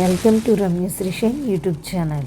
Welcome to Ramya Srishine YouTube channel.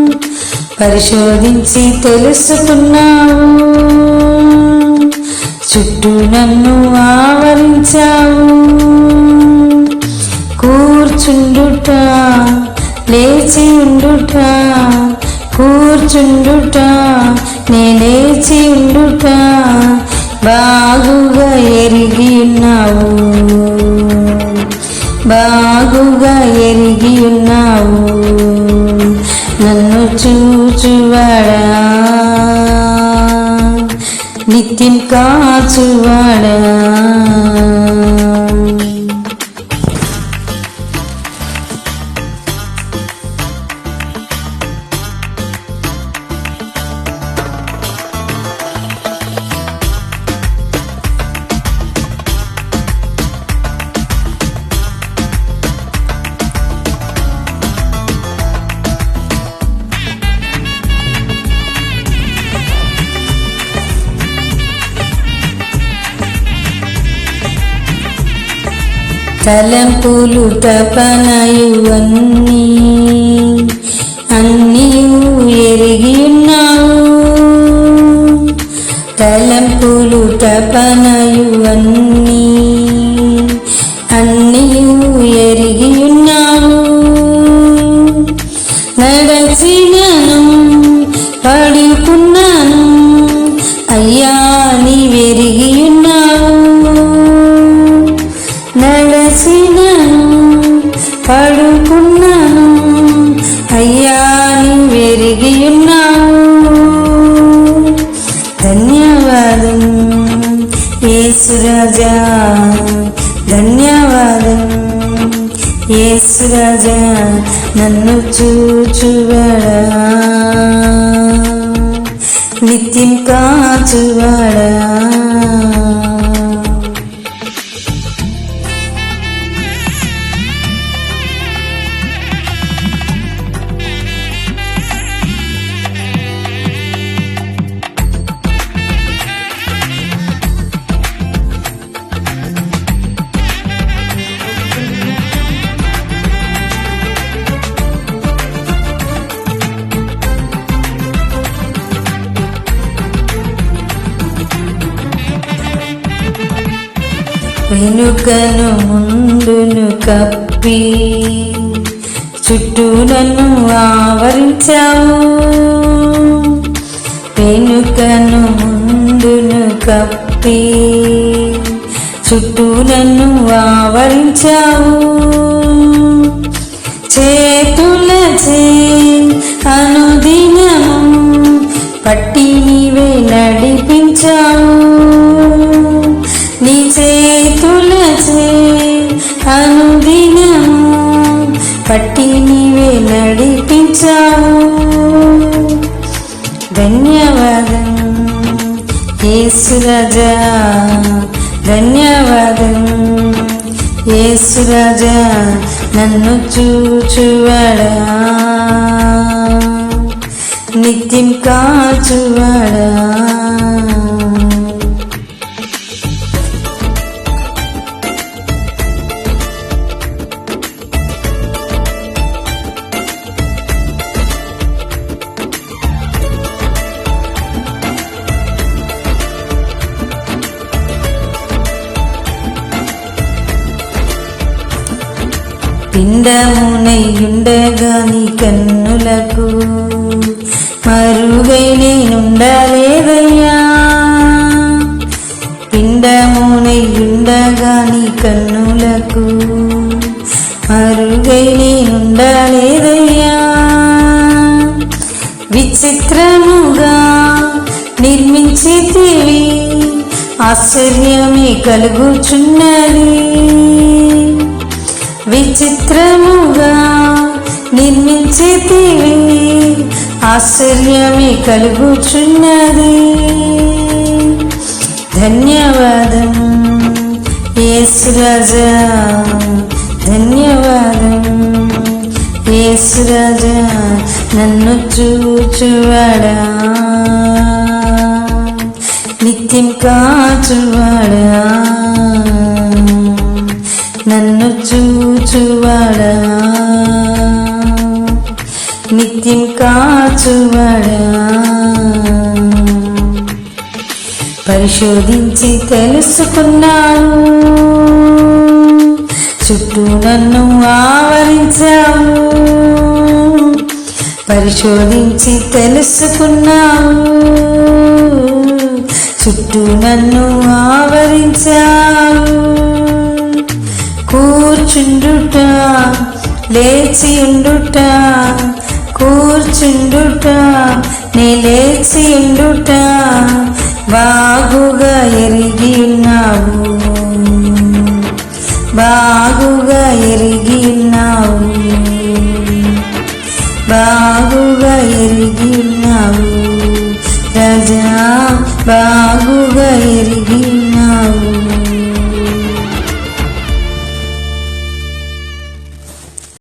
పరిశోధించి తెలుసుకున్నావు. చుట్టూ నన్ను ఆవరించావు. కూర్చుండుట లేచి ఉండుట కూర్చుండుట నే లేచి ఉండుట. చూచువాడా? నిత్యం కాచువాడా? తలంపులు తపనయు అన్నీ ఎరిగి ఉన్నావు తలంపులు తపనయు యేసురాజా ధన్యవాదం. యేసురాజా నన్ను చూచువడా? నిత్యం కాచువడా? వెనుకను ముందును కప్పి చుట్టూ నన్ను ఆవరించావు. వెనుకను ముందును కప్పి చుట్టూ నన్ను ఆవరించావు. పట్టి నీవే నడిపించావు. ధన్యవాదం ఏసురాజా ధన్యవాదం ఏసురాజా నన్ను చూచువాడా. నిత్యం కాచువాడా. పిండమునై నీ కన్నులకు మరుగై నేనుండలేదయ్యా. పిండమునై నీ కన్నులకు మరుగై నేనుండలేదయ్యా. విచిత్రముగా నిర్మించితివి ఆశ్చర్యమే కలుగుచున్నది. విచిత్రముగా నిర్మించితివి ఆశ్చర్యమే కలుగుచున్నది. ధన్యవాదం యేసురాజా ధన్యవాదం యేసురాజా నన్ను చూచువాడా? నిత్యం కాచువాడా? నన్ను చూ కాచువడా? నిత్యం కాచువడా? పరిశోధించి తెలుసుకున్నాను. చుట్టూ నన్ను ఆవరించావు. పరిశోధించి తెలుసుకున్నావు. చుట్టూ నన్ను ఆవరించావు. లేచియుండుట కూర్చుండుట నీ లేచియుండుట బాగుగా ఎరిగి ఉన్నావు బాగుగా ఎరిగి ఉన్నావు బాగుగా ఎరిగి